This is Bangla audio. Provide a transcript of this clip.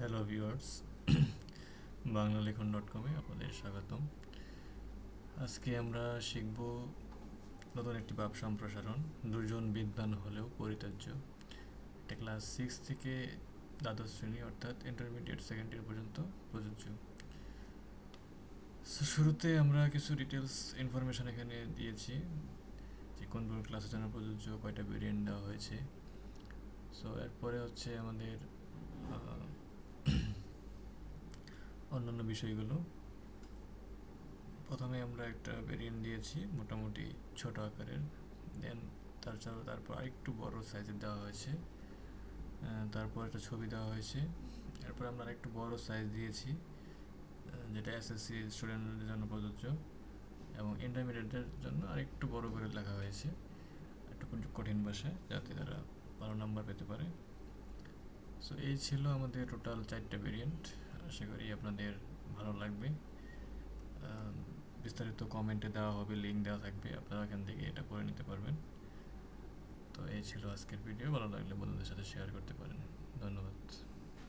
হ্যালো ভিউয়ার্স বাংলা লেখন ডট কমে আপনাদের স্বাগতম। আজকে আমরা শিখব নতুন একটি ভাব সম্প্রসারণ দুজন বিদ্বান হলেও পরিত্যাজ্য। এটা ক্লাস সিক্স থেকে দ্বাদশ শ্রেণি অর্থাৎ ইন্টারমিডিয়েট সেকেন্ড ইয়ার পর্যন্ত প্রযোজ্য। শুরুতে আমরা কিছু ডিটেলস ইনফরমেশন এখানে দিয়েছি যে কোন কোন ক্লাসের জন্য প্রযোজ্য, কয়টা ভেরিয়েন্ট দেওয়া হয়েছে। সো এরপরে হচ্ছে আমাদের অন্যান্য বিষয়গুলো। প্রথমে আমরা একটা ভেরিয়েন্ট দিয়েছি, মোটামুটি ছোট আকারের। দেন তার ছাড়াও তারপর আরেকটু বড় সাইজের দেওয়া হয়েছে। তারপর একটা ছবি দেওয়া হয়েছে। এরপর আমরা আরেকটু বড় সাইজ দিয়েছি যেটা এসএসসি স্টুডেন্টদের জন্য প্রযোজ্য। এবং ইন্টারমিডিয়েটদের জন্য আরেকটু বড় করে লেখা হয়েছে। একটু কঠিন ভাষায়, যাতে তারা ভালো নাম্বার পেতে পারে। সো এই ছিল আমাদের টোটাল চারটে ভেরিয়েন্ট আশা করি আপনাদের ভালো লাগবে। বিস্তারিত কমেন্টে দেওয়া হবে লিঙ্ক দেওয়া থাকবে, আপনারা এখান থেকে এটা করে নিতে পারবেন। তো এই ছিল আজকের ভিডিও ভালো লাগলে বন্ধুদের সাথে শেয়ার করতে পারেন।